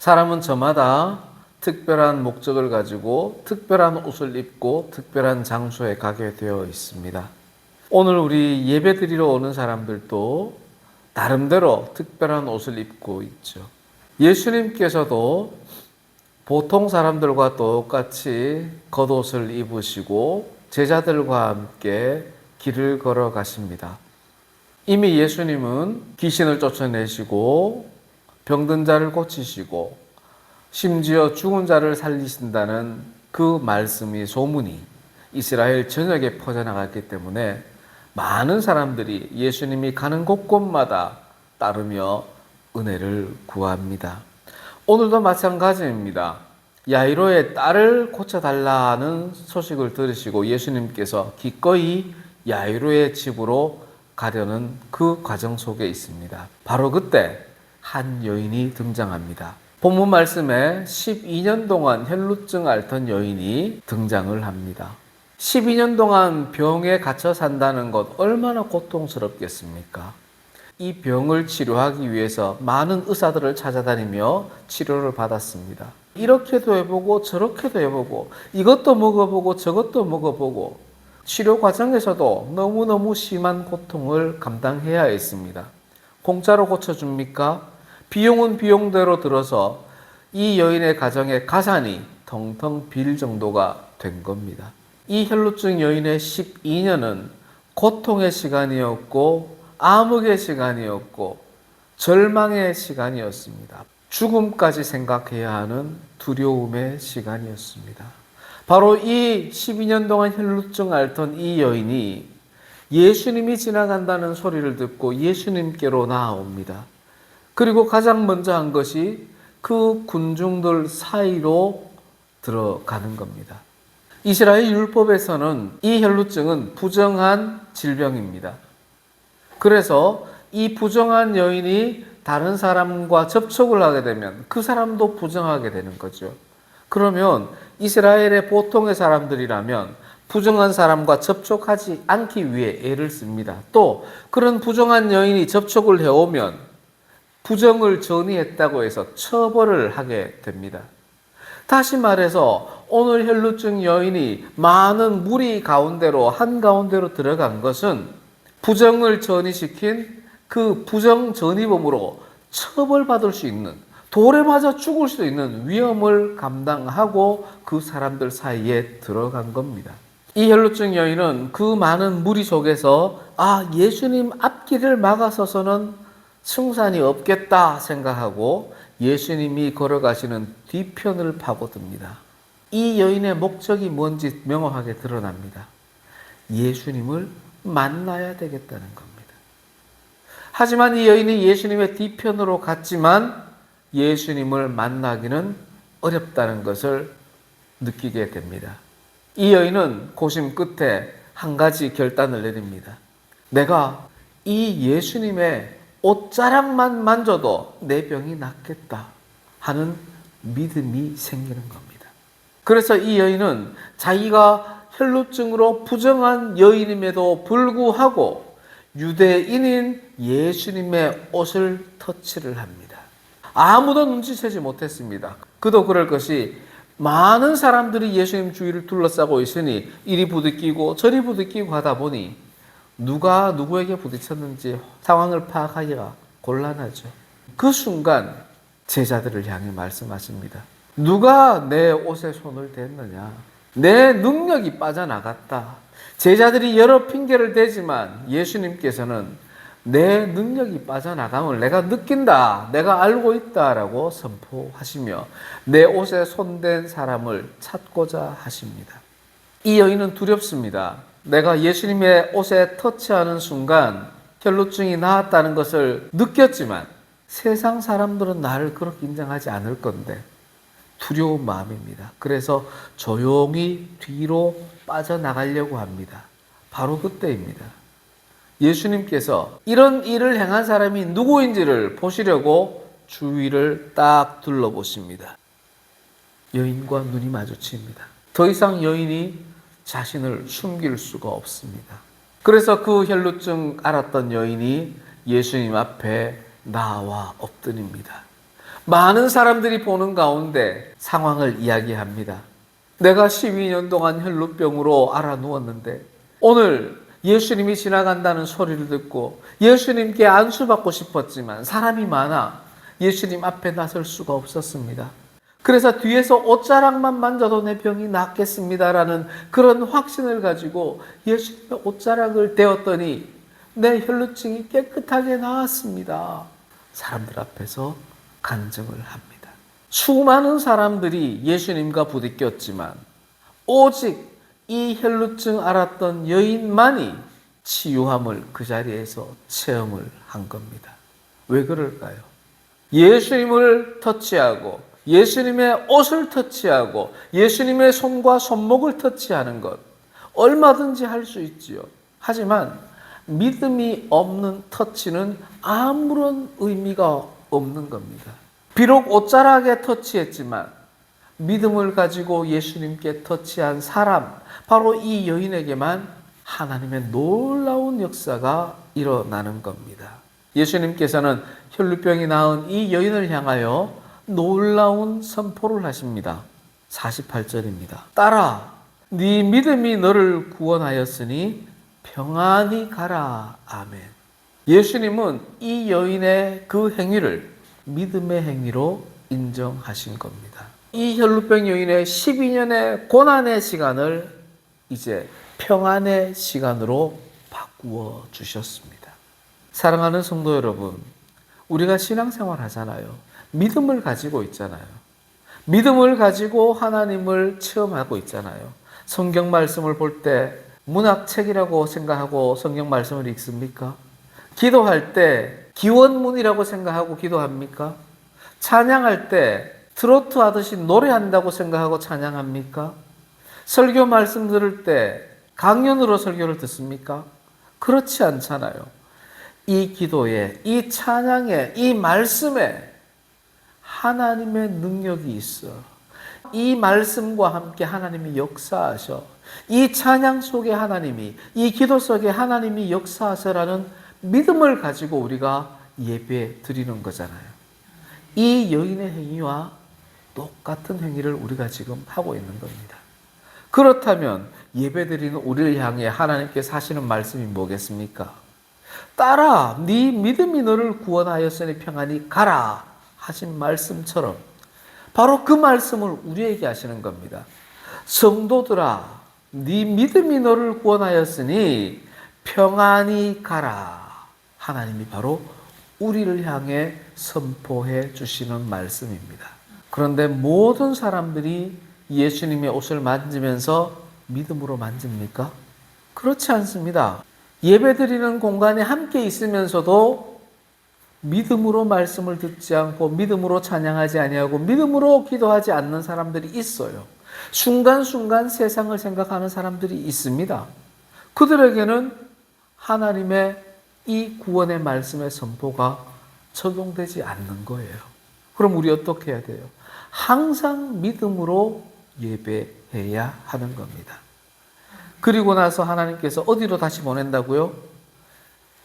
사람은 저마다 특별한 목적을 가지고 특별한 옷을 입고 특별한 장소에 가게 되어 있습니다. 오늘 우리 예배 드리러 오는 사람들도 나름대로 특별한 옷을 입고 있죠. 예수님께서도 보통 사람들과 똑같이 겉옷을 입으시고 제자들과 함께 길을 걸어 가십니다. 이미 예수님은 귀신을 쫓아내시고 병든 자를 고치시고 심지어 죽은 자를 살리신다는 그 말씀이 소문이 이스라엘 전역에 퍼져나갔기 때문에 많은 사람들이 예수님이 가는 곳곳마다 따르며 은혜를 구합니다. 오늘도 마찬가지입니다. 야이로의 딸을 고쳐달라는 소식을 들으시고 예수님께서 기꺼이 야이로의 집으로 가려는 그 과정 속에 있습니다. 바로 그때 한 여인이 등장합니다. 본문 말씀에 12년 동안 혈루증 앓던 여인이 등장을 합니다. 12년 동안 병에 갇혀 산다는 것 얼마나 고통스럽겠습니까? 이 병을 치료하기 위해서 많은 의사들을 찾아다니며 치료를 받았습니다. 이렇게도 해보고 저렇게도 해보고 이것도 먹어보고 저것도 먹어보고 치료 과정에서도 너무너무 심한 고통을 감당해야 했습니다. 공짜로 고쳐줍니까? 비용은 비용대로 들어서 이 여인의 가정에 가산이 텅텅 빌 정도가 된 겁니다. 이 혈루증 여인의 12년은 고통의 시간이었고 암흑의 시간이었고 절망의 시간이었습니다. 죽음까지 생각해야 하는 두려움의 시간이었습니다. 바로 이 12년 동안 혈루증 앓던 이 여인이 예수님이 지나간다는 소리를 듣고 예수님께로 나아옵니다. 그리고 가장 먼저 한 것이 그 군중들 사이로 들어가는 겁니다. 이스라엘 율법에서는 이 혈루증은 부정한 질병입니다. 그래서 이 부정한 여인이 다른 사람과 접촉을 하게 되면 그 사람도 부정하게 되는 거죠. 그러면 이스라엘의 보통의 사람들이라면 부정한 사람과 접촉하지 않기 위해 애를 씁니다. 또 그런 부정한 여인이 접촉을 해오면 부정을 전이했다고 해서 처벌을 하게 됩니다. 다시 말해서 오늘 혈루증 여인이 많은 무리 가운데로 한 가운데로 들어간 것은 부정을 전이시킨 그 부정 전이범으로 처벌받을 수 있는 돌에 맞아 죽을 수 있는 위험을 감당하고 그 사람들 사이에 들어간 겁니다. 이 혈루증 여인은 그 많은 무리 속에서 아 예수님 앞길을 막아서서는 승산이 없겠다 생각하고 예수님이 걸어가시는 뒤편을 파고듭니다. 이 여인의 목적이 뭔지 명확하게 드러납니다. 예수님을 만나야 되겠다는 겁니다. 하지만 이 여인이 예수님의 뒤편으로 갔지만 예수님을 만나기는 어렵다는 것을 느끼게 됩니다. 이 여인은 고심 끝에 한 가지 결단을 내립니다. 내가 이 예수님의 옷자락만 만져도 내 병이 낫겠다 하는 믿음이 생기는 겁니다. 그래서 이 여인은 자기가 혈루증으로 부정한 여인임에도 불구하고 유대인인 예수님의 옷을 터치를 합니다. 아무도 눈치채지 못했습니다. 그도 그럴 것이 많은 사람들이 예수님 주위를 둘러싸고 있으니 이리 부딪히고 저리 부딪히고 하다 보니 누가 누구에게 부딪혔는지 상황을 파악하기가 곤란하죠. 그 순간 제자들을 향해 말씀하십니다. 누가 내 옷에 손을 댔느냐? 내 능력이 빠져나갔다. 제자들이 여러 핑계를 대지만 예수님께서는 내 능력이 빠져나감을 내가 느낀다. 내가 알고 있다라고 선포하시며 내 옷에 손댄 사람을 찾고자 하십니다. 이 여인은 두렵습니다. 내가 예수님의 옷에 터치하는 순간 혈루증이 나았다는 것을 느꼈지만 세상 사람들은 나를 그렇게 인정하지 않을 건데 두려운 마음입니다. 그래서 조용히 뒤로 빠져나가려고 합니다. 바로 그때입니다. 예수님께서 이런 일을 행한 사람이 누구인지를 보시려고 주위를 딱 둘러보십니다. 여인과 눈이 마주칩니다. 더 이상 여인이 자신을 숨길 수가 없습니다. 그래서 그 혈루증 알았던 여인이 예수님 앞에 나와 엎드립니다. 많은 사람들이 보는 가운데 상황을 이야기합니다. 내가 12년 동안 혈루병으로 알아 누웠는데 오늘 예수님이 지나간다는 소리를 듣고 예수님께 안수받고 싶었지만 사람이 많아 예수님 앞에 나설 수가 없었습니다. 그래서 뒤에서 옷자락만 만져도 내 병이 낫겠습니다라는 그런 확신을 가지고 예수님의 옷자락을 대었더니 내 혈루증이 깨끗하게 나았습니다. 사람들 앞에서 간증을 합니다. 수많은 사람들이 예수님과 부딪혔지만 오직 이 혈루증 알았던 여인만이 치유함을 그 자리에서 체험을 한 겁니다. 왜 그럴까요? 예수님을 터치하고 예수님의 옷을 터치하고 예수님의 손과 손목을 터치하는 것 얼마든지 할 수 있지요. 하지만 믿음이 없는 터치는 아무런 의미가 없는 겁니다. 비록 옷자락에 터치했지만 믿음을 가지고 예수님께 터치한 사람, 바로 이 여인에게만 하나님의 놀라운 역사가 일어나는 겁니다. 예수님께서는 혈루병이 나은 이 여인을 향하여 놀라운 선포를 하십니다. 48절입니다. 딸아, 네 믿음이 너를 구원하였으니 평안히 가라. 아멘. 예수님은 이 여인의 그 행위를 믿음의 행위로 인정하신 겁니다. 이 혈루병 여인의 12년의 고난의 시간을 이제 평안의 시간으로 바꾸어 주셨습니다. 사랑하는 성도 여러분, 우리가 신앙생활 하잖아요. 믿음을 가지고 있잖아요. 믿음을 가지고 하나님을 체험하고 있잖아요. 성경 말씀을 볼 때 문학책이라고 생각하고 성경 말씀을 읽습니까? 기도할 때 기원문이라고 생각하고 기도합니까? 찬양할 때 트로트 하듯이 노래한다고 생각하고 찬양합니까? 설교 말씀 들을 때 강연으로 설교를 듣습니까? 그렇지 않잖아요. 이 기도에, 이 찬양에, 이 말씀에 하나님의 능력이 있어. 이 말씀과 함께 하나님이 역사하셔. 이 찬양 속에 하나님이, 이 기도 속에 하나님이 역사하셔라는 믿음을 가지고 우리가 예배 드리는 거잖아요. 이 여인의 행위와 똑같은 행위를 우리가 지금 하고 있는 겁니다. 그렇다면 예배 드리는 우리를 향해 하나님께서 하시는 말씀이 뭐겠습니까? 딸아, 네 믿음이 너를 구원하였으니 평안히 가라 하신 말씀처럼 바로 그 말씀을 우리에게 하시는 겁니다. 성도들아, 네 믿음이 너를 구원하였으니 평안히 가라. 하나님이 바로 우리를 향해 선포해 주시는 말씀입니다. 그런데 모든 사람들이 예수님의 옷을 만지면서 믿음으로 만집니까? 그렇지 않습니다. 예배 드리는 공간에 함께 있으면서도 믿음으로 말씀을 듣지 않고 믿음으로 찬양하지 아니하고 믿음으로 기도하지 않는 사람들이 있어요. 순간순간 세상을 생각하는 사람들이 있습니다. 그들에게는 하나님의 이 구원의 말씀의 선포가 적용되지 않는 거예요. 그럼 우리 어떻게 해야 돼요? 항상 믿음으로 예배해야 하는 겁니다. 그리고 나서 하나님께서 어디로 다시 보낸다고요?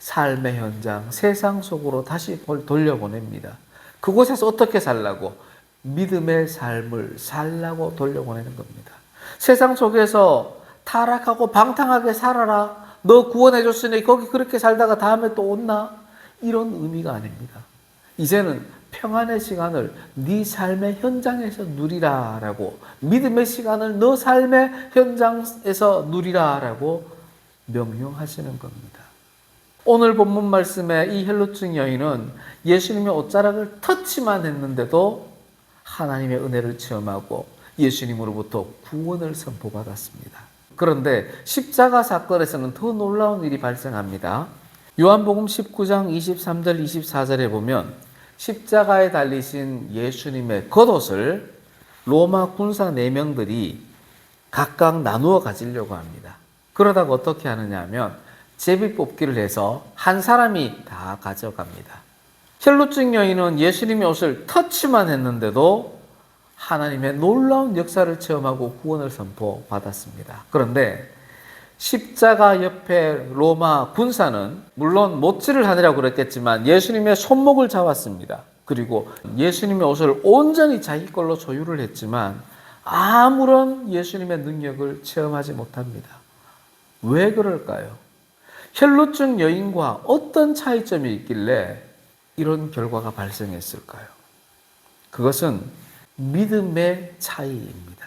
삶의 현장, 세상 속으로 다시 돌려보냅니다. 그곳에서 어떻게 살라고? 믿음의 삶을 살라고 돌려보내는 겁니다. 세상 속에서 타락하고 방탕하게 살아라. 너 구원해줬으니 거기 그렇게 살다가 다음에 또 온나? 이런 의미가 아닙니다. 이제는 평안의 시간을 네 삶의 현장에서 누리라라고 믿음의 시간을 너 삶의 현장에서 누리라라고 명령하시는 겁니다. 오늘 본문 말씀에 이 헬로증 여인은 예수님의 옷자락을 터치만 했는데도 하나님의 은혜를 체험하고 예수님으로부터 구원을 선포받았습니다. 그런데 십자가 사건에서는 더 놀라운 일이 발생합니다. 요한복음 19장 23절 24절에 보면 십자가에 달리신 예수님의 겉옷을 로마 군사 4명들이 각각 나누어 가지려고 합니다. 그러다가 어떻게 하느냐 하면 제비 뽑기를 해서 한 사람이 다 가져갑니다. 혈루증 여인은 예수님의 옷을 터치만 했는데도 하나님의 놀라운 역사를 체험하고 구원을 선포받았습니다. 그런데 십자가 옆에 로마 군사는 물론 못질을 하느라고 그랬겠지만 예수님의 손목을 잡았습니다. 그리고 예수님의 옷을 온전히 자기 걸로 소유를 했지만 아무런 예수님의 능력을 체험하지 못합니다. 왜 그럴까요? 혈루증 여인과 어떤 차이점이 있길래 이런 결과가 발생했을까요? 그것은 믿음의 차이입니다.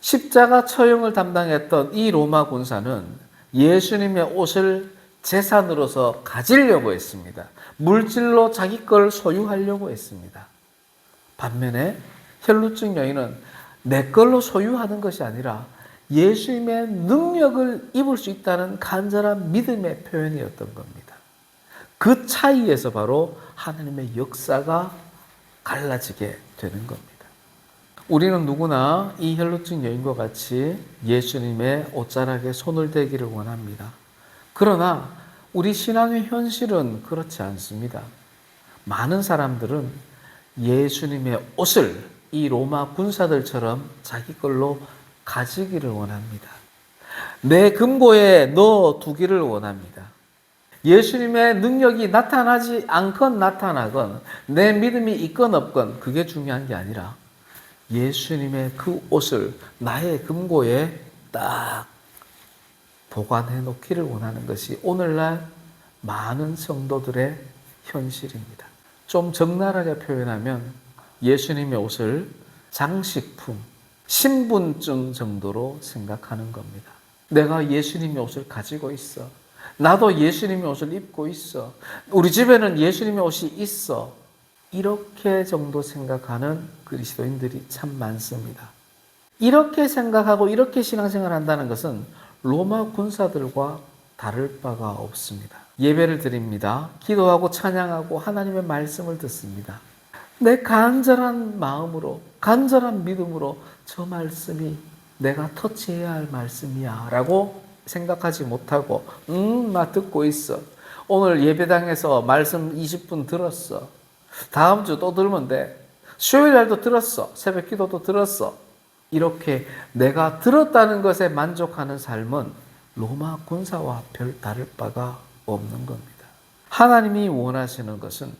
십자가 처형을 담당했던 이 로마 군사는 예수님의 옷을 재산으로서 가지려고 했습니다. 물질로 자기 걸 소유하려고 했습니다. 반면에 혈루증 여인은 내 걸로 소유하는 것이 아니라 예수님의 능력을 입을 수 있다는 간절한 믿음의 표현이었던 겁니다. 그 차이에서 바로 하나님의 역사가 갈라지게 되는 겁니다. 우리는 누구나 이 혈루증 여인과 같이 예수님의 옷자락에 손을 대기를 원합니다. 그러나 우리 신앙의 현실은 그렇지 않습니다. 많은 사람들은 예수님의 옷을 이 로마 군사들처럼 자기 걸로 가지기를 원합니다. 내 금고에 넣어 두기를 원합니다. 예수님의 능력이 나타나지 않건 나타나건 내 믿음이 있건 없건 그게 중요한 게 아니라 예수님의 그 옷을 나의 금고에 딱 보관해 놓기를 원하는 것이 오늘날 많은 성도들의 현실입니다. 좀 적나라하게 표현하면 예수님의 옷을 장식품, 신분증 정도로 생각하는 겁니다. 내가 예수님의 옷을 가지고 있어. 나도 예수님의 옷을 입고 있어. 우리 집에는 예수님의 옷이 있어. 이렇게 정도 생각하는 그리스도인들이 참 많습니다. 이렇게 생각하고 이렇게 신앙생활 한다는 것은 로마 군사들과 다를 바가 없습니다. 예배를 드립니다. 기도하고 찬양하고 하나님의 말씀을 듣습니다. 내 간절한 마음으로, 간절한 믿음으로 저 말씀이 내가 터치해야 할 말씀이야 라고 생각하지 못하고, 음, 나 듣고 있어. 오늘 예배당에서 말씀 20분 들었어. 다음 주 또 들으면 돼. 수요일 날도 들었어. 새벽 기도도 들었어. 이렇게 내가 들었다는 것에 만족하는 삶은 로마 군사와 별 다를 바가 없는 겁니다. 하나님이 원하시는 것은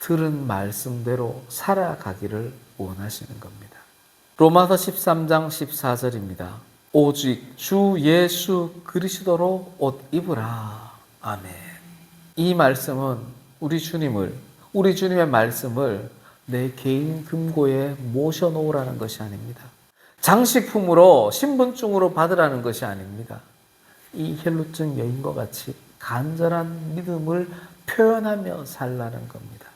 들은 말씀대로 살아가기를 원하시는 겁니다. 로마서 13장 14절입니다. 오직 주 예수 그리스도로 옷 입으라. 아멘. 이 말씀은 우리 주님을, 우리 주님의 말씀을 내 개인 금고에 모셔놓으라는 것이 아닙니다. 장식품으로, 신분증으로 받으라는 것이 아닙니다. 이 혈루증 여인과 같이 간절한 믿음을 표현하며 살라는 겁니다.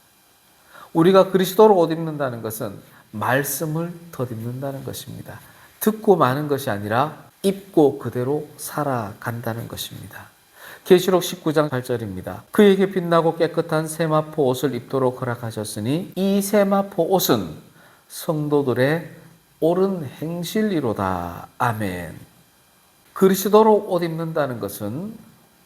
우리가 그리스도로 옷 입는다는 것은 말씀을 덧입는다는 것입니다. 듣고 마는 것이 아니라 입고 그대로 살아간다는 것입니다. 계시록 19장 8절입니다. 그에게 빛나고 깨끗한 세마포 옷을 입도록 허락하셨으니 이 세마포 옷은 성도들의 옳은 행실이로다. 아멘. 그리스도로 옷 입는다는 것은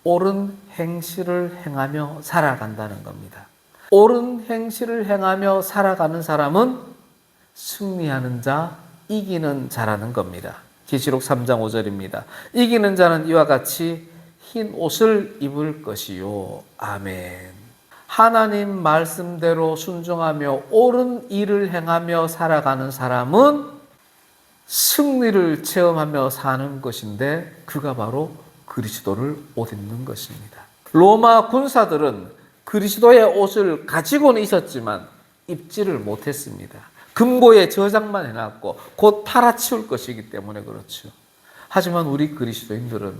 옳은 행실을 행하며 살아간다는 겁니다. 옳은 행실을 행하며 살아가는 사람은 승리하는 자, 이기는 자라는 겁니다. 계시록 3장 5절입니다. 이기는 자는 이와 같이 흰 옷을 입을 것이요. 아멘. 하나님 말씀대로 순종하며 옳은 일을 행하며 살아가는 사람은 승리를 체험하며 사는 것인데 그가 바로 그리스도를 옷 입는 것입니다. 로마 군사들은 그리스도의 옷을 가지고는 있었지만 입지를 못했습니다. 금고에 저장만 해놨고 곧 팔아치울 것이기 때문에 그렇죠. 하지만 우리 그리스도인들은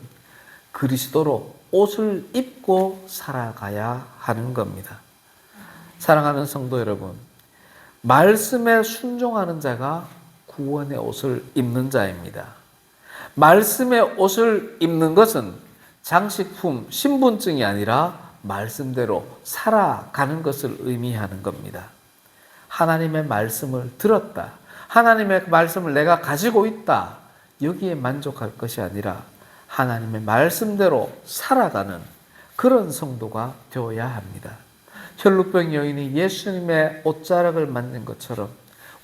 그리스도로 옷을 입고 살아가야 하는 겁니다. 사랑하는 성도 여러분, 말씀에 순종하는 자가 구원의 옷을 입는 자입니다. 말씀의 옷을 입는 것은 장식품, 신분증이 아니라 말씀대로 살아가는 것을 의미하는 겁니다. 하나님의 말씀을 들었다. 하나님의 말씀을 내가 가지고 있다. 여기에 만족할 것이 아니라 하나님의 말씀대로 살아가는 그런 성도가 되어야 합니다. 혈루병 여인이 예수님의 옷자락을 만든 것처럼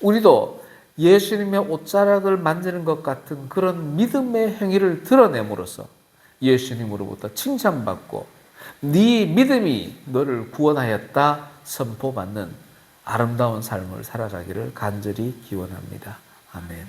우리도 예수님의 옷자락을 만지는 것 같은 그런 믿음의 행위를 드러냄으로써 예수님으로부터 칭찬받고 네 믿음이 너를 구원하였다 선포받는 아름다운 삶을 살아가기를 간절히 기원합니다. 아멘.